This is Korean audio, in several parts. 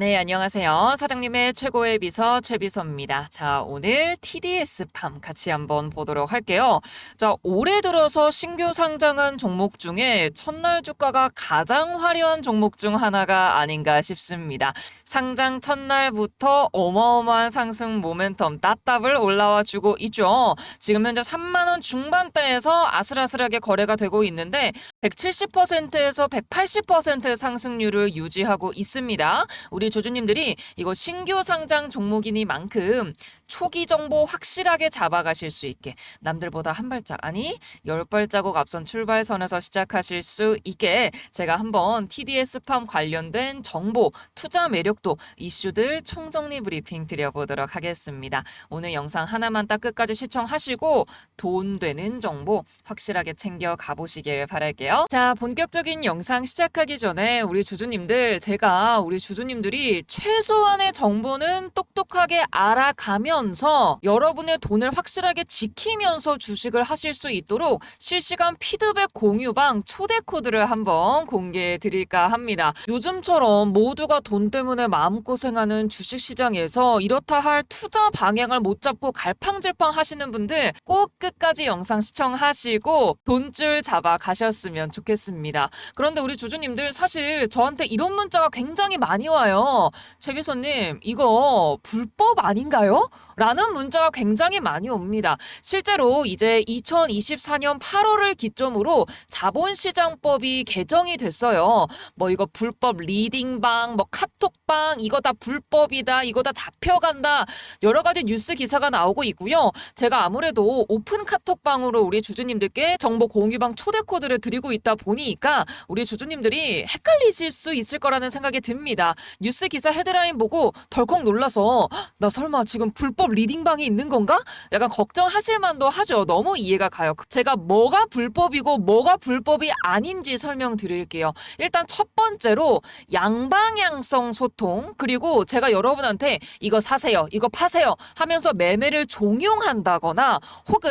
네, 안녕하세요. 사장님의 최고의 비서 최비서입니다. 자, 오늘 TDS 팜 같이 한번 보도록 할게요. 자, 올해 들어서 신규 상장한 종목 중에 첫날 주가가 가장 화려한 종목 중 하나가 아닌가 싶습니다. 상장 첫날부터 어마어마한 상승 모멘텀 따따블 올라와 주고 있죠. 지금 현재 3만 원 중반대에서 아슬아슬하게 거래가 되고 있는데 170%에서 180% 상승률을 유지하고 있습니다. 우리 조주님들이 이거 신규 상장 종목이니만큼 초기 정보 확실하게 잡아가실 수 있게 남들보다 한 발짝 아니 열 발자국 앞선 출발선에서 시작하실 수 있게 제가 한번 TDS 팜 관련된 정보 투자 매력도 이슈들 총정리 브리핑 드려보도록 하겠습니다. 오늘 영상 하나만 딱 끝까지 시청하시고 돈 되는 정보 확실하게 챙겨 가보시길 바랄게요. 자, 본격적인 영상 시작하기 전에 우리 주주님들 제가 우리 주주님들이 최소한의 정보는 똑똑하게 알아가면 서 여러분의 돈을 확실하게 지키면서 주식을 하실 수 있도록 실시간 피드백 공유방 초대 코드를 한번 공개해 드릴까 합니다. 요즘처럼 모두가 돈 때문에 마음고생하는 주식 시장에서 이렇다 할 투자 방향을 못 잡고 갈팡질팡 하시는 분들 꼭 끝까지 영상 시청하시고 돈줄 잡아 가셨으면 좋겠습니다. 그런데 우리 주주님들 사실 저한테 이런 문자가 굉장히 많이 와요. 최비서님, 이거 불법 아닌가요? 라는 문자가 굉장히 많이 옵니다. 실제로 이제 2024년 8월을 기점으로 자본시장법이 개정이 됐어요. 뭐 이거 불법 리딩방, 뭐 카톡방, 이거 다 불법이다, 이거 다 잡혀간다. 여러 가지 뉴스 기사가 나오고 있고요. 제가 아무래도 오픈 카톡방으로 우리 주주님들께 정보 공유방 초대 코드를 드리고 있다 보니까 우리 주주님들이 헷갈리실 수 있을 거라는 생각이 듭니다. 뉴스 기사 헤드라인 보고 덜컥 놀라서 "헉, 나 설마 지금 불법 리딩방이 있는 건가? 약간 걱정하실 만도 하죠. 너무 이해가 가요. 제가 뭐가 불법이고 뭐가 불법이 아닌지 설명드릴게요. 일단 첫 번째로 양방향성 소통 그리고 제가 여러분한테 이거 사세요, 이거 파세요 하면서 매매를 종용한다거나 혹은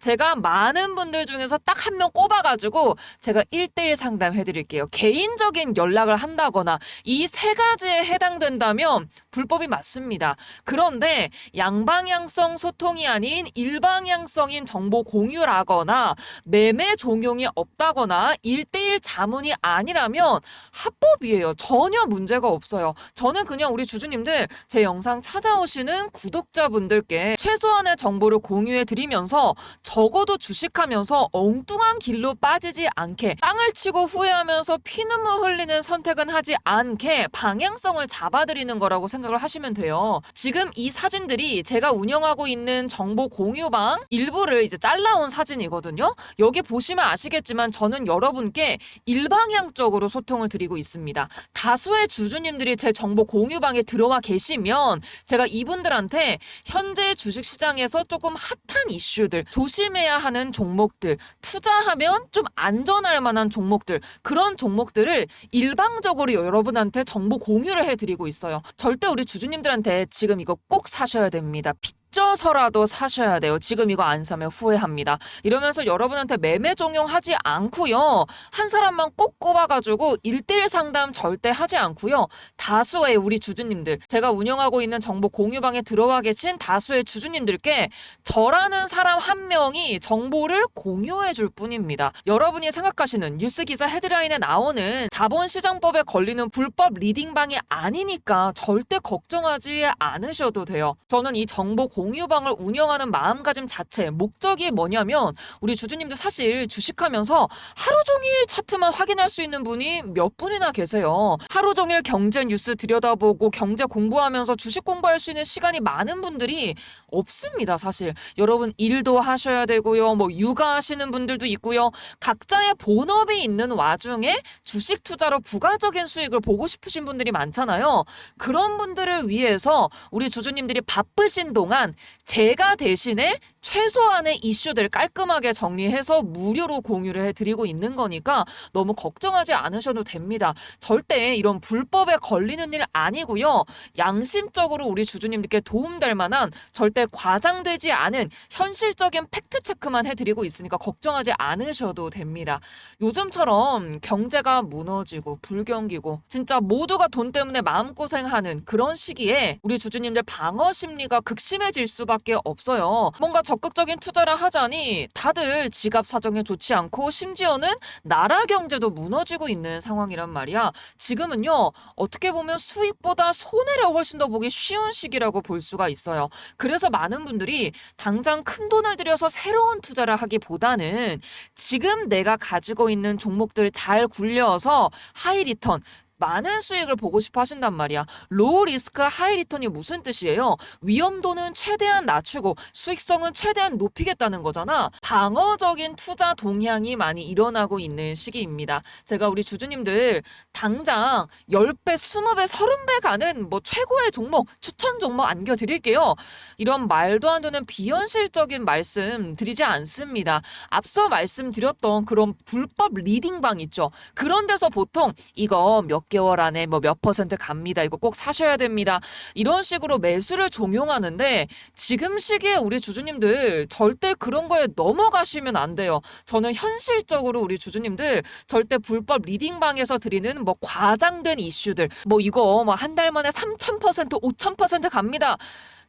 제가 많은 분들 중에서 딱 한 명 꼽아가지고 제가 1대1 상담해 드릴게요. 개인적인 연락을 한다거나 이 세 가지에 해당된다면 불법이 맞습니다. 그런데 양방향성 소통이 아닌 일방향성인 정보 공유라거나 매매 종용이 없다거나 1대1 자문이 아니라면 합법이에요. 전혀 문제가 없어요. 저는 그냥 우리 주주님들 제 영상 찾아오시는 구독자분들께 최소한의 정보를 공유해 드리면서 적어도 주식하면서 엉뚱한 길로 빠지지 않게 땅을 치고 후회하면서 피눈물 흘리는 선택은 하지 않게 방향성을 잡아드리는 거라고 생각 을 하시면 돼요. 지금 이 사진들이 제가 운영하고 있는 정보 공유방 일부를 이제 잘라온 사진이거든요. 여기 보시면 아시겠지만 저는 여러분께 일방향적으로 소통을 드리고 있습니다. 다수의 주주님들이 제 정보 공유방에 들어와 계시면 제가 이분들한테 현재 주식 시장에서 조금 핫한 이슈들, 조심해야 하는 종목들, 투자하면 좀 안전할 만한 종목들, 그런 종목들을 일방적으로 여러분한테 정보 공유를 해드리고 있어요. 절대 우리 주주님들한테 지금 이거 꼭 사셔야 됩니다. 빚져서라도 사셔야 돼요. 지금 이거 안 사면 후회합니다. 이러면서 여러분한테 매매 종용하지 않고요. 한 사람만 꼭 꼽아가지고 일대일 상담 절대 하지 않고요. 다수의 우리 주주님들, 제가 운영하고 있는 정보 공유방에 들어와 계신 다수의 주주님들께 저라는 사람 한 명이 정보를 공유해 줄 뿐입니다. 여러분이 생각하시는 뉴스 기사 헤드라인에 나오는 자본시장법에 걸리는 불법 리딩방이 아니니까 절대 걱정하지 않으셔도 돼요. 저는 이 정보 공유방을 운영하는 마음가짐 자체, 목적이 뭐냐면 우리 주주님들 사실 주식하면서 하루 종일 차트만 확인할 수 있는 분이 몇 분이나 계세요. 하루 종일 경제 뉴스 들여다보고 경제 공부하면서 주식 공부할 수 있는 시간이 많은 분들이 없습니다, 사실. 여러분 일도 하셔야 되고요. 뭐 육아하시는 분들도 있고요. 각자의 본업이 있는 와중에 주식 투자로 부가적인 수익을 보고 싶으신 분들이 많잖아요. 그런 분들을 위해서 우리 주주님들이 바쁘신 동안 제가 대신에 최소한의 이슈들 깔끔하게 정리해서 무료로 공유를 해드리고 있는 거니까 너무 걱정하지 않으셔도 됩니다. 절대 이런 불법에 걸리는 일 아니고요. 양심적으로 우리 주주님들께 도움될 만한 절대 과장되지 않은 현실적인 팩트 체크만 해드리고 있으니까 걱정하지 않으셔도 됩니다. 요즘처럼 경제가 무너지고 불경기고 진짜 모두가 돈 때문에 마음고생하는 그런 시기에 우리 주주님들 방어 심리가 극심해질 수밖에 없어요. 뭔가 적극적인 투자를 하자니 다들 지갑 사정에 좋지 않고 심지어는 나라 경제도 무너지고 있는 상황이란 말이야. 지금은요, 어떻게 보면 수익보다 손해를 훨씬 더 보기 쉬운 시기라고 볼 수가 있어요. 그래서 많은 분들이 당장 큰 돈을 들여서 새로운 투자를 하기보다는 지금 내가 가지고 있는 종목들 잘 굴려서 하이 리턴 많은 수익을 보고 싶어 하신단 말이야. 로우 리스크 하이 리턴이 무슨 뜻이에요? 위험도는 최대한 낮추고 수익성은 최대한 높이겠다는 거잖아. 방어적인 투자 동향이 많이 일어나고 있는 시기입니다. 제가 우리 주주님들 당장 10배, 20배, 30배 가는 뭐 최고의 종목, 추천 종목 안겨드릴게요. 이런 말도 안 되는 비현실적인 말씀 드리지 않습니다. 앞서 말씀드렸던 그런 불법 리딩방 있죠. 그런 데서 보통 이거 몇 개월 안에 뭐 몇 퍼센트 갑니다. 이거 꼭 사셔야 됩니다. 이런 식으로 매수를 종용하는데 지금 시기에 우리 주주님들 절대 그런 거에 넘어가시면 안 돼요. 저는 현실적으로 우리 주주님들 절대 불법 리딩방에서 드리는 뭐 과장된 이슈들 뭐 이거 뭐 한 달 만에 3,000% 5,000% 갑니다.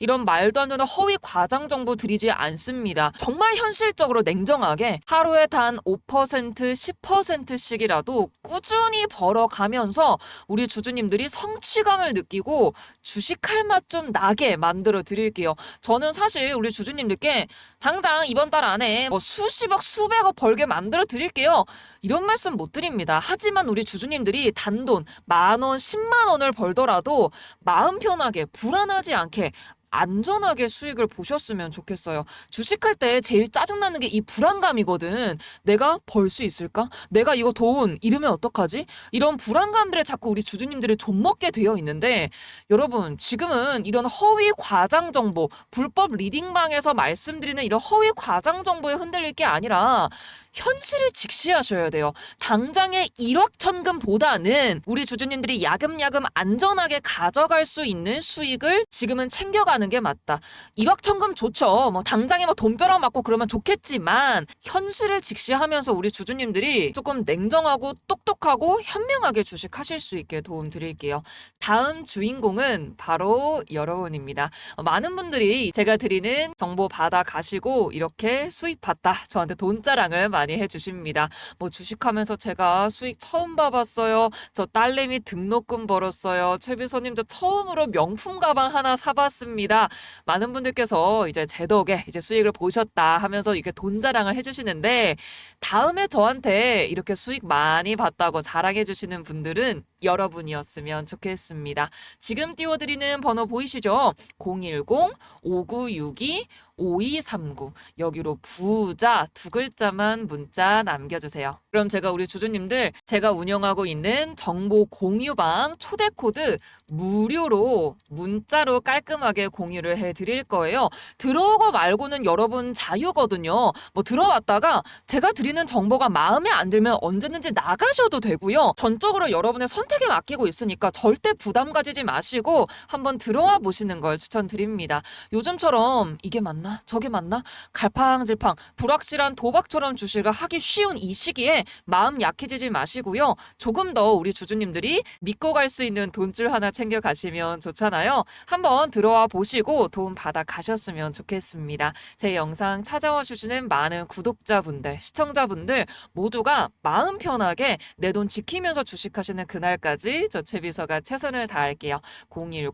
이런 말도 안 되는 허위 과장 정보 드리지 않습니다. 정말 현실적으로 냉정하게 하루에 단 5% 10%씩이라도 꾸준히 벌어가면서 우리 주주님들이 성취감을 느끼고 주식할 맛 좀 나게 만들어 드릴게요. 저는 사실 우리 주주님들께 당장 이번 달 안에 뭐 수십억 수백억 벌게 만들어 드릴게요. 이런 말씀 못 드립니다. 하지만 우리 주주님들이 단돈 만 원, 10만 원을 벌더라도 마음 편하게 불안하지 않게 안전하게 수익을 보셨으면 좋겠어요. 주식할 때 제일 짜증나는 게 이 불안감이거든. 내가 벌 수 있을까? 내가 이거 돈 잃으면 어떡하지? 이런 불안감들에 자꾸 우리 주주님들이 좀먹게 되어 있는데 여러분 지금은 이런 허위 과장 정보, 불법 리딩방에서 말씀드리는 이런 허위 과장 정보에 흔들릴 게 아니라 현실을 직시하셔야 돼요. 당장의 1억 천금보다는 우리 주주님들이 야금야금 안전하게 가져갈 수 있는 수익을 지금은 챙겨가는 게 맞다. 1억 천금 좋죠. 뭐 당장에 뭐 돈벼락 맞고 그러면 좋겠지만 현실을 직시하면서 우리 주주님들이 조금 냉정하고 똑똑하고 현명하게 주식하실 수 있게 도움 드릴게요. 다음 주인공은 바로 여러분입니다. 어, 많은 분들이 제가 드리는 정보 받아 가시고 이렇게 수익 봤다. 저한테 돈자랑을 많이 해주십니다. 뭐 주식하면서 제가 수익 처음 봐봤어요. 저 딸내미 등록금 벌었어요. 최비서님 저 처음으로 명품 가방 하나 사봤습니다. 많은 분들께서 이제 제 덕에 이제 수익을 보셨다 하면서 이렇게 돈 자랑을 해주시는데 다음에 저한테 이렇게 수익 많이 봤다고 자랑해 주시는 분들은 여러분이었으면 좋겠습니다. 지금 띄워드리는 번호 보이시죠? 010-5962 5239 여기로 부자 두 글자만 문자 남겨주세요. 그럼 제가 우리 주주님들 제가 운영하고 있는 정보 공유방 초대 코드 무료로 문자로 깔끔하게 공유를 해 드릴 거예요. 들어오고 말고는 여러분 자유거든요. 뭐 들어왔다가 제가 드리는 정보가 마음에 안 들면 언제든지 나가셔도 되고요. 전적으로 여러분의 선 택에 맡기고 있으니까 절대 부담 가지지 마시고 한번 들어와 보시는 걸 추천드립니다. 요즘처럼 이게 맞나? 저게 맞나? 갈팡질팡 불확실한 도박처럼 주식을 하기 쉬운 이 시기에 마음 약해지지 마시고요. 조금 더 우리 주주님들이 믿고 갈 수 있는 돈줄 하나 챙겨 가시면 좋잖아요. 한번 들어와 보시고 도움 받아 가셨으면 좋겠습니다. 제 영상 찾아와 주시는 많은 구독자분들, 시청자분들 모두가 마음 편하게 내 돈 지키면서 주식하시는 그날 까지 저 최비서가 최선을 다할게요. 010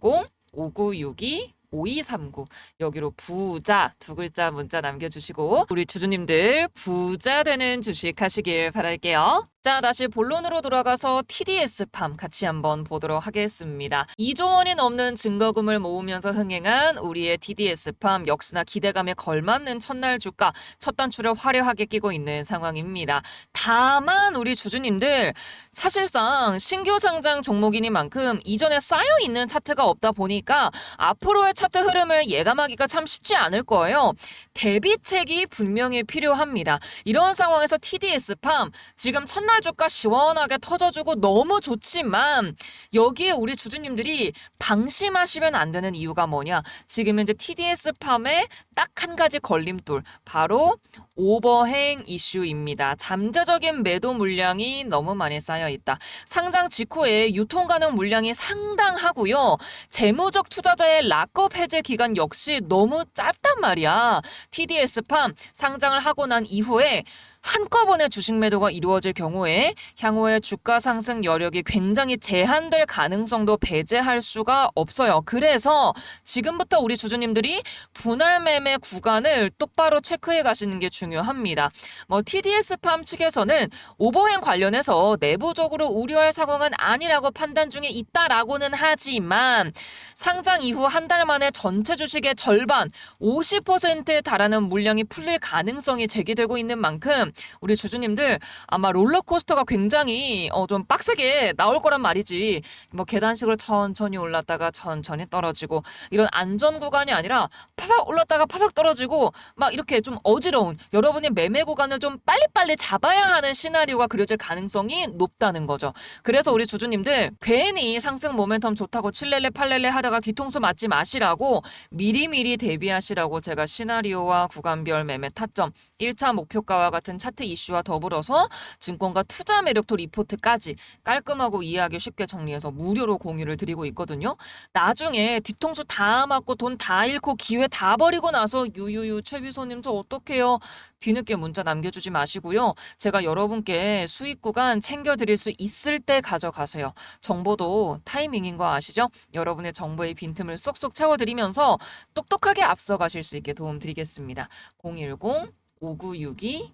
5962 5239 여기로 부자 두 글자 문자 남겨주시고 우리 주주님들 부자 되는 주식 하시길 바랄게요. 자, 다시 본론으로 돌아가서 TDS팜 같이 한번 보도록 하겠습니다. 2조 원이 넘는 증거금을 모으면서 흥행한 우리의 TDS팜 역시나 기대감에 걸맞는 첫날 주가 첫 단추를 화려하게 끼고 있는 상황입니다. 다만 우리 주주님들 사실상 신규 상장 종목이니만큼 이전에 쌓여 있는 차트가 없다 보니까 앞으로의 차트 흐름을 예감하기가 참 쉽지 않을 거예요. 대비책이 분명히 필요합니다. 이런 상황에서 TDS팜 지금 첫날 주가 시원하게 터져주고 너무 좋지만 여기에 우리 주주님들이 방심하시면 안 되는 이유가 뭐냐? 지금 현재 TDS팜의 딱한 가지 걸림돌 바로 오버행 이슈입니다. 잠재적인 매도 물량이 너무 많이 쌓여 있다. 상장 직후에 유통 가능 물량이 상당하고요. 재무적 투자자의 락업 해제 기간 역시 너무 짧단 말이야. TDS팜 상장을 하고 난 이후에 한꺼번에 주식 매도가 이루어질 경우에 향후에 주가 상승 여력이 굉장히 제한될 가능성도 배제할 수가 없어요. 그래서 지금부터 우리 주주님들이 분할 매매 구간을 똑바로 체크해 가시는 게 중요합니다. 뭐 TDS팜 측에서는 오버행 관련해서 내부적으로 우려할 상황은 아니라고 판단 중에 있다라고는 하지만 상장 이후 한 달 만에 전체 주식의 절반 50%에 달하는 물량이 풀릴 가능성이 제기되고 있는 만큼 우리 주주님들 아마 롤러코스터가 굉장히 어 좀 빡세게 나올 거란 말이지. 뭐 계단식으로 천천히 올랐다가 천천히 떨어지고 이런 안전 구간이 아니라 파박 올랐다가 파박 떨어지고 막 이렇게 좀 어지러운 여러분의 매매 구간을 좀 빨리빨리 잡아야 하는 시나리오가 그려질 가능성이 높다는 거죠. 그래서 우리 주주님들 괜히 상승 모멘텀 좋다고 칠렐레 팔렐레 하다가 뒤통수 맞지 마시라고 미리미리 대비하시라고 제가 시나리오와 구간별 매매 타점 1차 목표가와 같은 차트 이슈와 더불어서 증권가 투자 매력도 리포트까지 깔끔하고 이해하기 쉽게 정리해서 무료로 공유를 드리고 있거든요. 나중에 뒤통수 다 맞고 돈 다 잃고 기회 다 버리고 나서 유유유 최비서님 저 어떡해요? 뒤늦게 문자 남겨주지 마시고요. 제가 여러분께 수익 구간 챙겨드릴 수 있을 때 가져가세요. 정보도 타이밍인 거 아시죠? 여러분의 정보의 빈틈을 쏙쏙 채워드리면서 똑똑하게 앞서가실 수 있게 도움드리겠습니다. 010 5962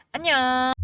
안녕.